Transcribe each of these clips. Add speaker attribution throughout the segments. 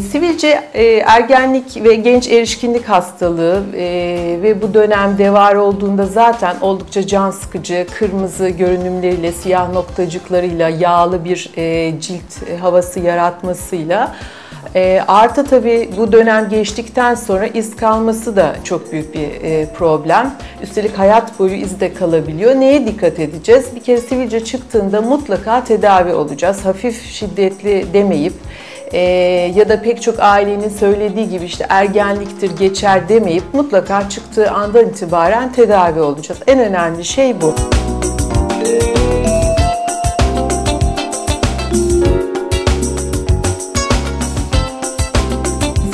Speaker 1: Sivilce e, ergenlik ve genç erişkinlik hastalığı e, ve bu dönemde var olduğunda zaten oldukça can sıkıcı, kırmızı görünümleriyle, siyah noktacıklarıyla, yağlı bir e, cilt havası yaratmasıyla e, artı tabii bu dönem geçtikten sonra iz kalması da çok büyük bir problem. Üstelik hayat boyu iz de kalabiliyor. Neye dikkat edeceğiz? Bir kere sivilce çıktığında mutlaka tedavi olacağız. Hafif şiddetli demeyip e, ya da pek çok ailenin söylediği gibi işte ergenliktir geçer demeyip mutlaka çıktığı andan itibaren tedavi olacağız. En önemli şey bu.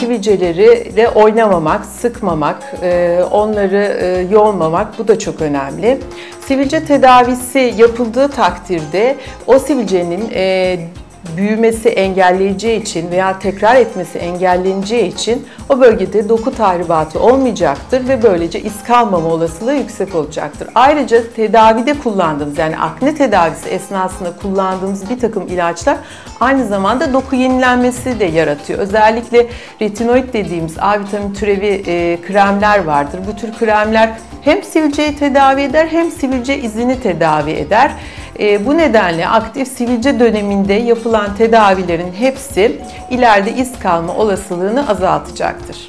Speaker 1: sivilceleri de oynamamak, sıkmamak, e, onları e, yolmamak bu da çok önemli. Sivilce tedavisi yapıldığı takdirde o sivilcenin e, büyümesi engelleyeceği için veya tekrar etmesi engelleneceği için o bölgede doku tahribatı olmayacaktır ve böylece iz kalmama olasılığı yüksek olacaktır. Ayrıca tedavide kullandığımız yani akne tedavisi esnasında kullandığımız bir takım ilaçlar aynı zamanda doku yenilenmesi de yaratıyor. Özellikle retinoid dediğimiz A vitamin türevi e, kremler vardır. Bu tür kremler hem sivilceyi tedavi eder hem sivilce izini tedavi eder. E, bu nedenle aktif sivilce döneminde yapılan tedavilerin hepsi ileride iz kalma olasılığını azaltacaktır.